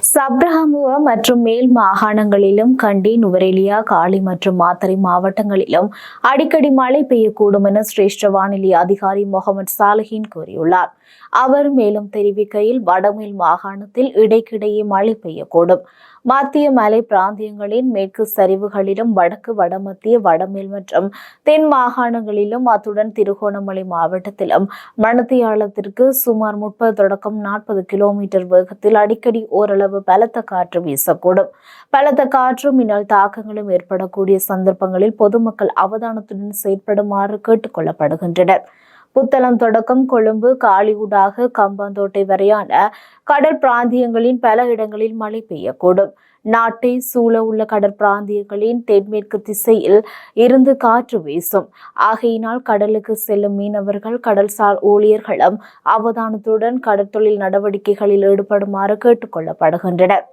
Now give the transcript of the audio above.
சப்ரஹமுவ மற்றும் மேல் மாகாணங்களிலும் கண்டி நுவரெலியா காலி மற்றும் மாத்தறை மாவட்டங்களிலும் அடிக்கடி மழை பெய்யக்கூடும் என சிரேஷ்ட வானிலை அதிகாரி முகமது சாலஹின் கூறியுள்ளார். அவர் மேலும் தெரிவிக்கையில் வடமேல் மாகாணத்தில் இடைக்கிடையே மழை பெய்யக்கூடும். மத்திய மலை பிராந்தியங்களின் மேற்கு சரிவுகளிலும் வடக்கு வடமத்திய வடமேல் மற்றும் தென் மாகாணங்களிலும் அத்துடன் திருகோணமலை மாவட்டத்திலும் மணத்தியாலத்திற்கு சுமார் முப்பது தொடக்கம் நாற்பது கிலோமீட்டர் வேகத்தில் அடிக்கடி ஓரளவு பலத்த காற்று வீசக்கூடும். பலத்த காற்றும் மின்னல் தாக்கங்களும் ஏற்படக்கூடிய சந்தர்ப்பங்களில் பொதுமக்கள் அவதானத்துடன் செயற்படுமாறு கேட்டுக்கொள்ளப்படுகின்றனர் புத்தளம் தொடக்கம் கொழும்பு காலிவுடாக கம்பந்தோட்டை வரையான கடல் பிராந்தியங்களின் பல இடங்களில் மழை பெய்யக்கூடும். நாட்டை சூழ உள்ள கடற்பிராந்தியங்களின் தென்மேற்கு திசையில் இருந்து காற்று வீசும். ஆகையினால் கடலுக்கு செல்லும் மீனவர்கள் கடல்சார் ஊழியர்களும் அவதானத்துடன் கடற்தொழில் நடவடிக்கைகளில் ஈடுபடுமாறு கேட்டுக்கொள்ளப்படுகின்றனர்